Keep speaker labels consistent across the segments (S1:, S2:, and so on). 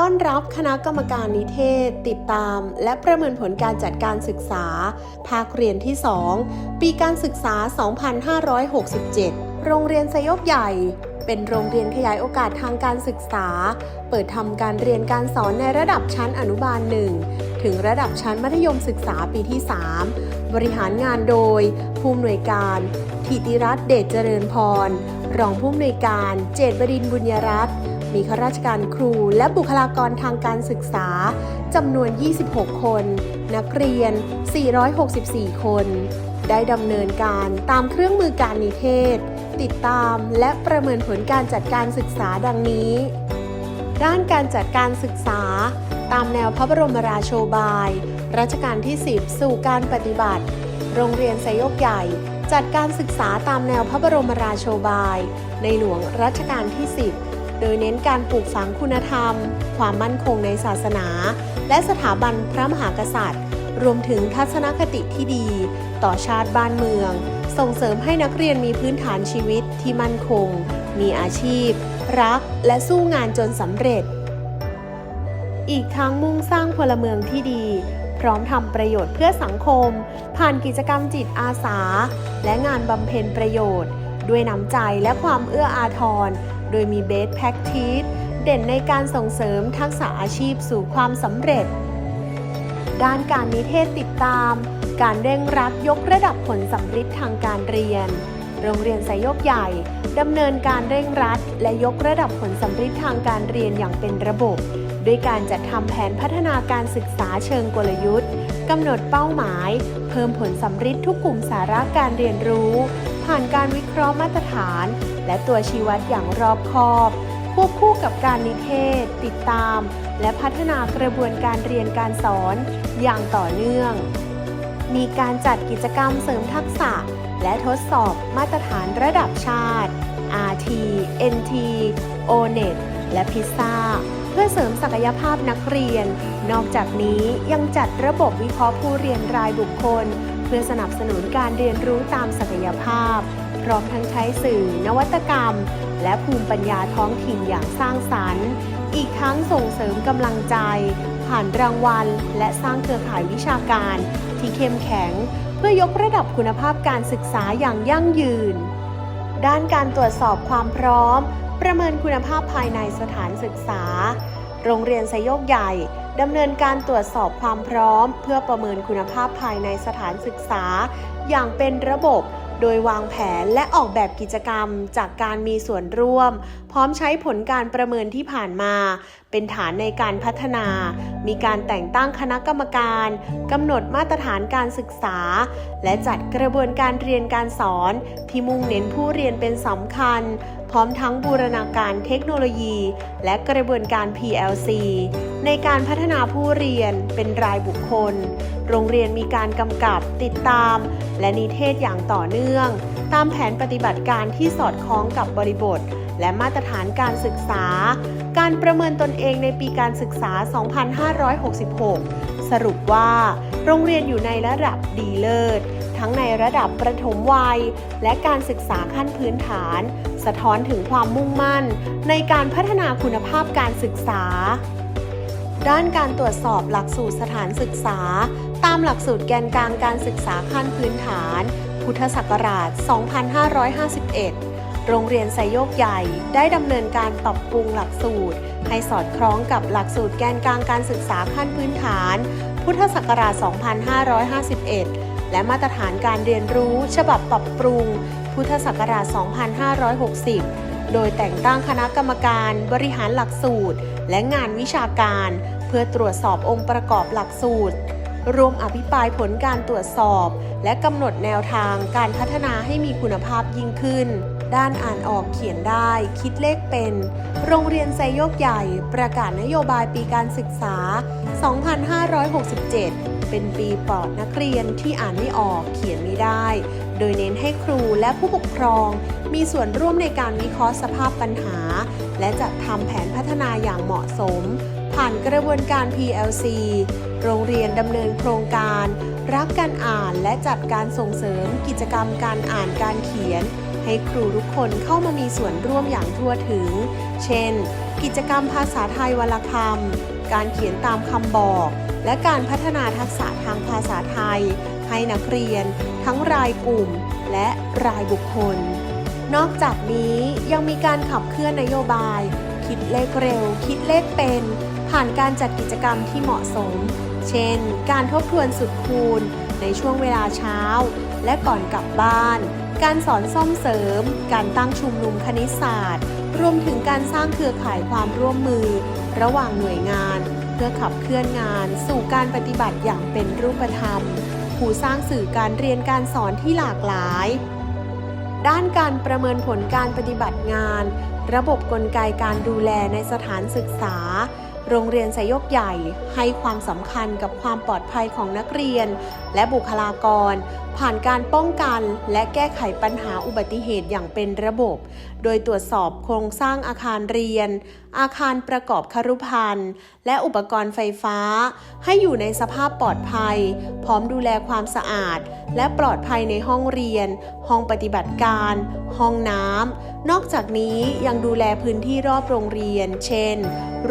S1: ต้อนรับคณะกรรมการนิเทศ ติดตาม และประเมินผลการจัดการศึกษา ภาคเรียนที่ 2 ปีการศึกษา 2567 โรงเรียนสยบใหญ่ เป็นโรงเรียนขยายโอกาสทางการศึกษา เปิดทำการเรียนการสอนในระดับชั้นอนุบาล 1 ถึงระดับชั้นมัธยมศึกษาปีที่ 3 บริหารงานโดย ผู้อำนวยการธิติรัตน์เดชเจริญพร รองผู้อำนวยการ เจตบดินทร์บุญยรัตน์ มีข้าราชการครูและบุคลากรทางการศึกษาจำนวน 26 คน นักเรียน 464 คน ได้ดำเนินการตามเครื่องมือการนิเทศ ติดตามและประเมินผลการจัดการศึกษาดังนี้ ด้านการจัดการศึกษา ตามแนวพระบรมราโชบาย รัชกาลที่ 10 สู่การปฏิบัติ โรงเรียนไซโยกใหญ่จัดการศึกษาตามแนวพระบรมราโชบาย ในหลวงรัชกาลที่ 10 โดยเน้นการปลูกฝังคุณธรรม ความมั่นคงในศาสนา และสถาบันพระมหากษัตริย์ รวมถึงทัศนคติที่ดี ต่อชาติบ้านเมือง ส่งเสริมให้นักเรียนมีพื้นฐานชีวิตที่มั่นคง มีอาชีพ รัก และสู้งานจนสำเร็จ อีกทั้งมุ่งสร้างพลเมืองที่ดีพร้อมทำประโยชน์เพื่อสังคม ผ่านกิจกรรมจิตอาสา และงานบำเพ็ญประโยชน์ ด้วยน้ำใจและความเอื้ออาทร โดยมีเบสแพ็กทีสเด่นในการส่งเสริมทักษะอาชีพสู่ความสำเร็จ ด้านการนิเทศติดตาม การเร่งรัดยกระดับผลสำฤทธิ์ทางการเรียน โรงเรียนไซโยกใหญ่ดำเนินการเร่งรัด และยกระดับผลสำฤทธิ์ทางการเรียนอย่างเป็นระบบด้วยการจัดทำแผนพัฒนาการศึกษาเชิงกลยุทธ์กำหนดเป้าหมาย เพิ่มผลสำฤทธิ์ทุกกลุ่มสาระการเรียนรู้ ผ่านการวิเคราะห์มาตรฐาน และตัวชี้วัดอย่างรอบคอบ ควบคู่กับการนิเทศ ติดตาม และพัฒนากระบวนการเรียนการสอนอย่างต่อเนื่อง มีการจัดกิจกรรมเสริมทักษะ และทดสอบมาตรฐานระดับชาติ RT NT ONET และพิซซ่าเพื่อเสริมศักยภาพนักเรียน นอกจากนี้ยังจัดระบบวิเคราะห์ผู้เรียนรายบุคคล เพื่อสนับสนุนการเรียนรู้ตามศักยภาพ พร้อมทั้งใช้สื่อนวัตกรรม และภูมิปัญญาท้องถิ่นอย่างสร้างสรรค์ อีกทั้งส่งเสริมกำลังใจ ผ่านรางวัล และสร้างเครือข่ายวิชาการ ที่เข้มแข็ง เพื่อยกระดับคุณภาพการศึกษาอย่างยั่งยืน ด้านการตรวจสอบความพร้อม ประเมินคุณภาพภายในสถานศึกษา โรงเรียนไซโยกใหญ่ดำเนินการตรวจสอบความพร้อม เพื่อประเมินคุณภาพภายในสถานศึกษา อย่างเป็นระบบ โดยวางแผนและออกแบบกิจกรรมจากการมีส่วนร่วม พร้อมใช้ผลการประเมินที่ผ่านมา เป็นฐานในการพัฒนา มีการแต่งตั้งคณะกรรมการกำหนดมาตรฐานการศึกษา และจัดกระบวนการเรียนการสอน ที่มุ่งเน้นผู้เรียนเป็นสำคัญ ร้อมทั้งบูรณาการเทคโนโลยี และกระบวนการ PLC ในการพัฒนาผู้เรียนเป็นรายบุคคล โรงเรียนมีการกำกับติดตาม และนิเทศอย่างต่อเนื่อง ตามแผนปฏิบัติการที่สอดคล้องกับบริบท และมาตรฐานการศึกษา การประเมินตนเองในปีการศึกษา 2566 สรุปว่า โรงเรียนอยู่ในระดับดีเลิศ ทั้งในระดับประถมวัย และการศึกษาขั้นพื้นฐาน สะท้อนถึงความมุ่งมั่น ในการพัฒนาคุณภาพการศึกษา ด้านการตรวจสอบหลักสูตรสถานศึกษา ตามหลักสูตรแกนกลางการศึกษาขั้นพื้นฐาน พุทธศักราช 2551โรงเรียนไซโยกใหญ่ได้ดำเนินการปรับปรุงหลักสูตร ให้สอดคล้องกับหลักสูตรแกนกลางการศึกษาขั้นพื้นฐาน พุทธศักราช 2551 และมาตรฐานการเรียนรู้ ฉบับปรับปรุง พุทธศักราช 2560 โดยแต่งตั้งคณะกรรมการบริหารหลักสูตร และงานวิชาการ เพื่อตรวจสอบองค์ประกอบหลักสูตร รวมอภิปรายผลการตรวจสอบ และกำหนดแนวทางการพัฒนาให้มีคุณภาพยิ่งขึ้น ด้านอ่านออกเขียนได้ คิดเลขเป็น โรงเรียนไซโยกใหญ่ ประกาศนโยบายปีการศึกษา 2567 เป็นปีปลอดนักเรียนที่อ่านไม่ออกเขียนไม่ได้ โดยเน้นให้ครูและผู้ปกครอง มีส่วนร่วมในการวิเคราะห์สภาพปัญหา และจัดทำแผนพัฒนาอย่างเหมาะสม ผ่านกระบวนการ PLC โรงเรียนดำเนินโครงการ รักการอ่านและจัดการส่งเสริมกิจกรรมการอ่านการเขียน ให้ครูทุกคนเข้ามามีส่วนร่วมอย่างทั่วถึง เช่น กิจกรรมภาษาไทยวรรคำการเขียนตามคำบอก และการพัฒนาทักษะทางภาษาไทย ให้นักเรียน ทั้งรายกลุ่มและรายบุคคล นอกจากนี้ยังมีการขับเคลื่อนนโยบาย คิดเลขเร็ว คิดเลขเป็น ผ่านการจัดกิจกรรมที่เหมาะสม เช่น การทบทวนสุดคูณ ในช่วงเวลาเช้า และก่อนกลับบ้าน การสอนซ่อมเสริม การตั้งชุมนุมคณิตศาสตร์ รวมถึงการสร้างเครือข่ายความร่วมมือ ระหว่างหน่วยงาน เพื่อขับเคลื่อนงาน สู่การปฏิบัติอย่างเป็นรูปธรรม ผู้สร้างสื่อการเรียนการสอนที่หลากหลาย ด้านการประเมินผลการปฏิบัติงาน ระบบกลไกการดูแลในสถานศึกษา โรงเรียนสยกใหญ่ให้ความสำคัญกับความปลอดภัยของนักเรียน และบุคลากร ผ่านการป้องกันและแก้ไขปัญหาอุบัติเหตุอย่างเป็นระบบ โดยตรวจสอบโครงสร้างอาคารเรียน อาคารประกอบครุพันธ์และอุปกรณ์ไฟฟ้า ให้อยู่ในสภาพปลอดภัย พร้อมดูแลความสะอาด และปลอดภัยในห้องเรียน ห้องปฏิบัติการ ห้องน้ำนอกจากนี้ยังดูแลพื้นที่รอบโรงเรียน เช่น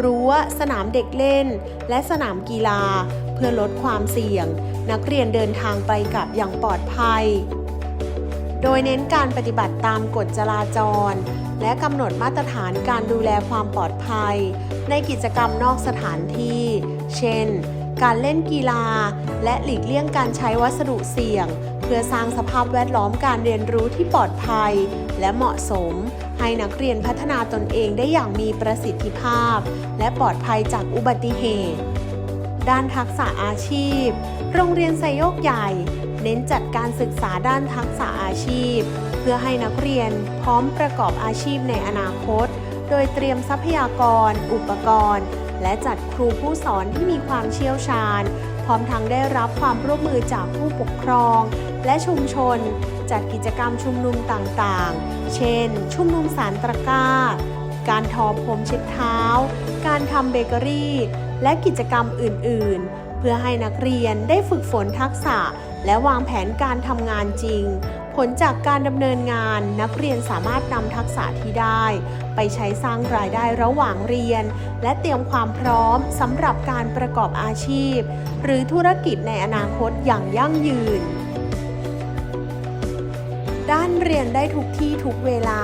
S1: รั้ว สนามเด็กเล่น และสนามกีฬา เพื่อลดความเสี่ยง นักเรียนเดินทางไปกลับอย่างปลอดภัย โดยเน้นการปฏิบัติตามกฎจราจร และกำหนดมาตรฐานการดูแลความปลอดภัย ในกิจกรรมนอกสถานที่ เช่น การเล่นกีฬา และหลีกเลี่ยงการใช้วัสดุเสี่ยง เพื่อสร้างสภาพแวดล้อมการเรียนรู้ที่ปลอดภัย และเหมาะสม ให้นักเรียนพัฒนาตนเองได้อย่างมีประสิทธิภาพ และปลอดภัยจากอุบัติเหตุด้านทักษะอาชีพ โรงเรียนไซโยกใหญ่ เน้นจัดการศึกษาด้านทักษะอาชีพ เพื่อให้นักเรียนพร้อมประกอบอาชีพในอนาคต โดยเตรียมทรัพยากร อุปกรณ์ และจัดครูผู้สอนที่มีความเชี่ยวชาญ พร้อมทั้งได้รับความร่วมมือจากผู้ปกครอง และชุมชน จัดกิจกรรมชุมนุมต่างๆ เช่น ชุมนุมสารตะกร้า การทอผมเช็ดเท้า การทำเบเกอรี่ และกิจกรรมอื่น ๆ เพื่อให้นักเรียนได้ฝึกฝนทักษะ และวางแผนการทำงานจริง ผลจากการดำเนินงานนักเรียนสามารถนำทักษะที่ได้ ไปใช้สร้างรายได้ระหว่างเรียน และเตรียมความพร้อมสำหรับการประกอบอาชีพ หรือธุรกิจในอนาคตอย่างยั่งยืนด้านเรียนได้ทุกที่ทุกเวลา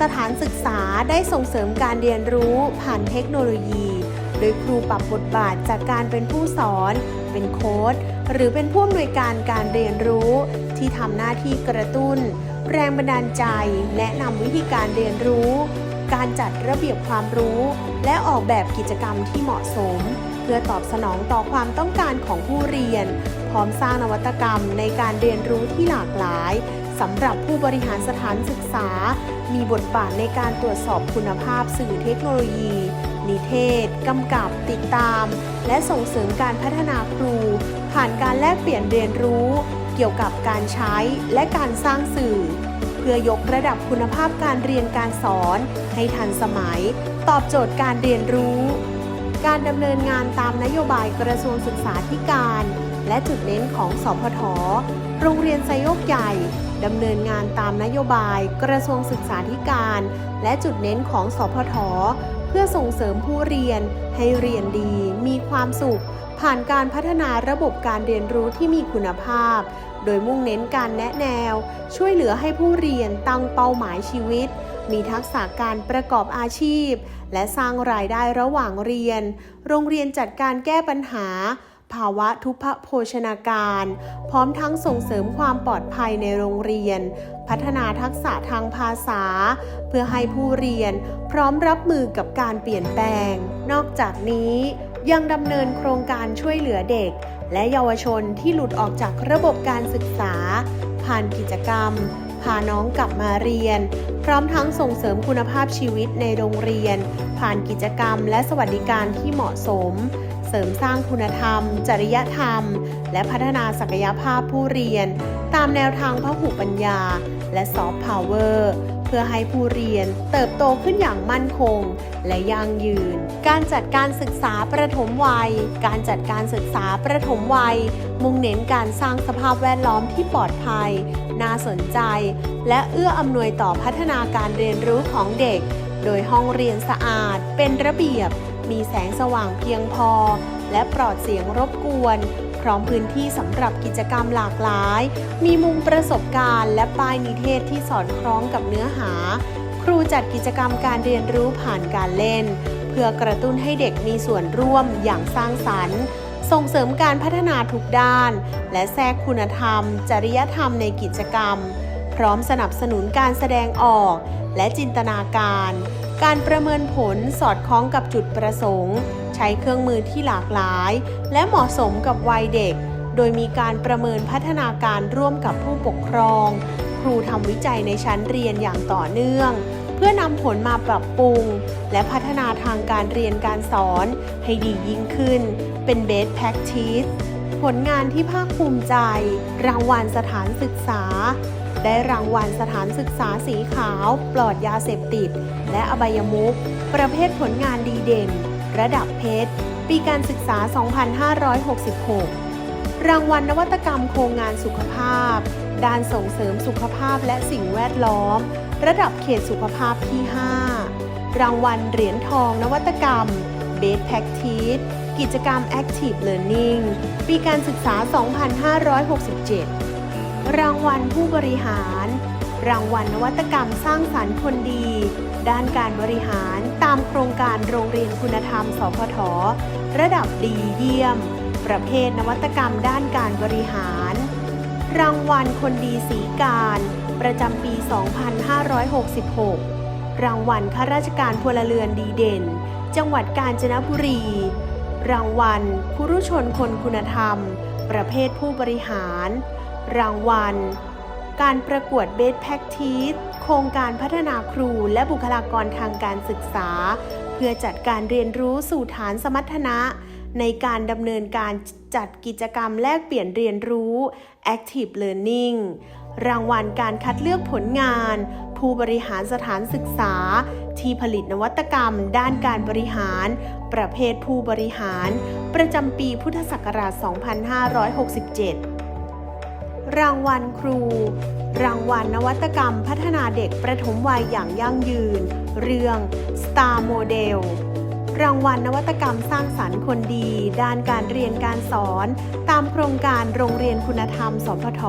S1: สถานศึกษาได้ส่งเสริมการเรียนรู้ผ่านเทคโนโลยี โดยครูปรับบทบาทจากการเป็นผู้สอน เป็นโค้ด หรือเป็นผู้อำนวยการการเรียนรู้ ที่ทำหน้าที่กระตุ้น แรงบันดาลใจ แนะนำวิธีการเรียนรู้ การจัดระเบียบความรู้ และออกแบบกิจกรรมที่เหมาะสม เพื่อตอบสนองต่อความต้องการของผู้เรียน พร้อมสร้างนวัตกรรมในการเรียนรู้ที่หลากหลายสำหรับผู้บริหารสถานศึกษา มีบทบาทในการตรวจสอบคุณภาพสื่อเทคโนโลยี นิเทศ กำกับ ติดตาม และส่งเสริมการพัฒนาครู ผ่านการแลกเปลี่ยนเรียนรู้ เกี่ยวกับการใช้และการสร้างสื่อ เพื่อยกระดับคุณภาพการเรียนการสอน ให้ทันสมัย ตอบโจทย์การเรียนรู้ การดำเนินงานตามนโยบายกระทรวงศึกษาธิการ และจุดเน้นของสพทโรงเรียนไซโยกใหญ่ดำเนินงานตามนโยบายกระทรวงศึกษาธิการ และจุดเน้นของสพท พื่อส่งเสริมผู้เรียน ให้เรียนดี มีความสุข ผ่านการพัฒนาระบบการเรียนรู้ที่มีคุณภาพ โดยมุ่งเน้นการแนะแนว ช่วยเหลือให้ผู้เรียนตั้งเป้าหมายชีวิต มีทักษะการประกอบอาชีพ และสร้างรายได้ระหว่างเรียน โรงเรียนจัดการแก้ปัญหา ภาวะทุพโภชนาการ พร้อมทั้งส่งเสริมความปลอดภัยในโรงเรียน พัฒนาทักษะทางภาษา เพื่อให้ผู้เรียนพร้อมรับมือกับการเปลี่ยนแปลง นอกจากนี้ยังดำเนินโครงการช่วยเหลือเด็ก และเยาวชนที่หลุดออกจากระบบการศึกษา ผ่านกิจกรรม พาน้องกลับมาเรียน พร้อมทั้งส่งเสริมคุณภาพชีวิตในโรงเรียน ผ่านกิจกรรมและสวัสดิการที่เหมาะสม ริมสร้างคุณธรรม จริยธรรม และพัฒนาศักยภาพผู้เรียน ตามแนวทางพหุปัญญา และซอฟต์พาวเวอร์เพื่อให้ผู้เรียนเติบโตขึ้นอย่างมั่นคง และยั่งยืน การจัดการศึกษาประถมวัย การจัดการศึกษาประถมวัย มุ่งเน้นการสร้างสภาพแวดล้อมที่ปลอดภัย น่าสนใจ และเอื้ออำนวยต่อพัฒนาการเรียนรู้ของเด็ก โดยห้องเรียนสะอาด เป็นระเบียบ มีแสงสว่างเพียงพอ และปลอดเสียงรบกวน พร้อมพื้นที่สำหรับกิจกรรมหลากหลาย มีมุมประสบการณ์ และป้ายนิเทศที่สอดคล้องกับเนื้อหา ครูจัดกิจกรรมการเรียนรู้ผ่านการเล่น เพื่อกระตุ้นให้เด็กมีส่วนร่วมอย่างสร้างสรรค์ส่งเสริมการพัฒนาทุกด้าน และแทรกคุณธรรม จริยธรรมในกิจกรรม พร้อมสนับสนุนการแสดงออก และจินตนาการ การประเมินผลสอดคล้องกับจุดประสงค์ ใช้เครื่องมือที่หลากหลาย และเหมาะสมกับวัยเด็ก โดยมีการประเมินพัฒนาการร่วมกับผู้ปกครอง ครูทำวิจัยในชั้นเรียนอย่างต่อเนื่อง เพื่อนำผลมาปรับปรุง และพัฒนาทางการเรียนการสอน ให้ดียิ่งขึ้น เป็น best practice ผลงานที่ภาคภูมิใจ รางวัลสถานศึกษา ได้รางวัลสถานศึกษาสีขาว ปลอดยาเสพติด และอบายมุขประเภทผลงานดีเด่น ระดับเพชร ปีการศึกษา 2566 รางวัลนวัตกรรมโครงงานสุขภาพ ด้านส่งเสริมสุขภาพและสิ่งแวดล้อม ระดับเขตสุขภาพที่ 5 รางวัลเหรียญทองนวัตกรรม Best Practice กิจกรรม Active Learning ปีการศึกษา 2567 รางวัลผู้บริหาร รางวัลนวัตกรรมสร้างสรรค์คนดี ด้านการบริหารตามโครงการโรงเรียนคุณธรรม สพท ระดับดีเยี่ยม ประเภทนวัตกรรมด้านการบริหาร รางวัลคนดีสีการ ประจำปี 2566 รางวัลข้าราชการพลเรือนดีเด่น จังหวัดกาญจนบุรี รางวัลคุรุชนคนคุณธรรม ประเภทผู้บริหาร รางวัล การประกวดเบสแพ็กทีสโครงการพัฒนาครูและบุคลากรทางการศึกษา เพื่อจัดการเรียนรู้สู่ฐานสมรรถนะ ในการดำเนินการจัดกิจกรรมแลกเปลี่ยนเรียนรู้ Active Learning รางวัลการคัดเลือกผลงาน ผู้บริหารสถานศึกษา ที่ผลิตนวัตกรรม ด้านการบริหาร ประเภทผู้บริหาร ประจำปีพุทธศักราช 2567 รางวัลครู รางวัลนวัตกรรมพัฒนาเด็กประถมวัยอย่างยั่งยืน เรื่อง Star Model รางวัลนวัตกรรมสร้างสรรค์คนดี ด้านการเรียนการสอน ตามโครงการโรงเรียนคุณธรรม สพท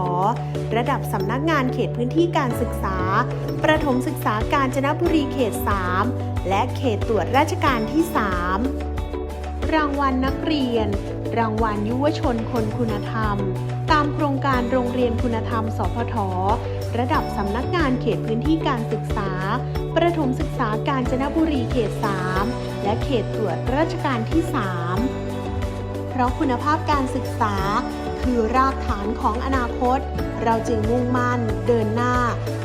S1: ระดับสำนักงานเขตพื้นที่การศึกษา ประถมศึกษาการจนบุรีเขต 3 และเขตตรวจราชการที่ 3 รางวัลนักเรียน รางวัลยุวชนคนคุณธรรม ตามโครงการโรงเรียนคุณธรรม สพท ระดับสำนักงานเขตพื้นที่การศึกษา ประถมศึกษาการจนบุรีเขต 3 และเขตตรวจราชการที่ 3 เพราะคุณภาพการศึกษา คือรากฐานของอนาคต เราจึงมุ่งมั่น เดินหน้า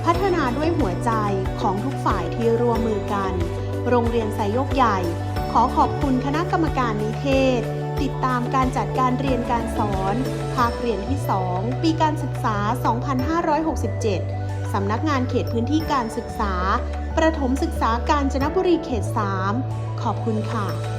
S1: พัฒนาด้วยหัวใจของทุกฝ่ายที่ร่วมมือกัน โรงเรียนไซโยกใหญ่ ขอขอบคุณคณะกรรมการนิเทศ ติดตามการจัดการเรียนการสอน ภาคเรียนที่ 2 ปีการศึกษา 2567 สำนักงานเขตพื้นที่การศึกษา ประถมศึกษาการจนบุรีเขต 3 ขอบคุณค่ะ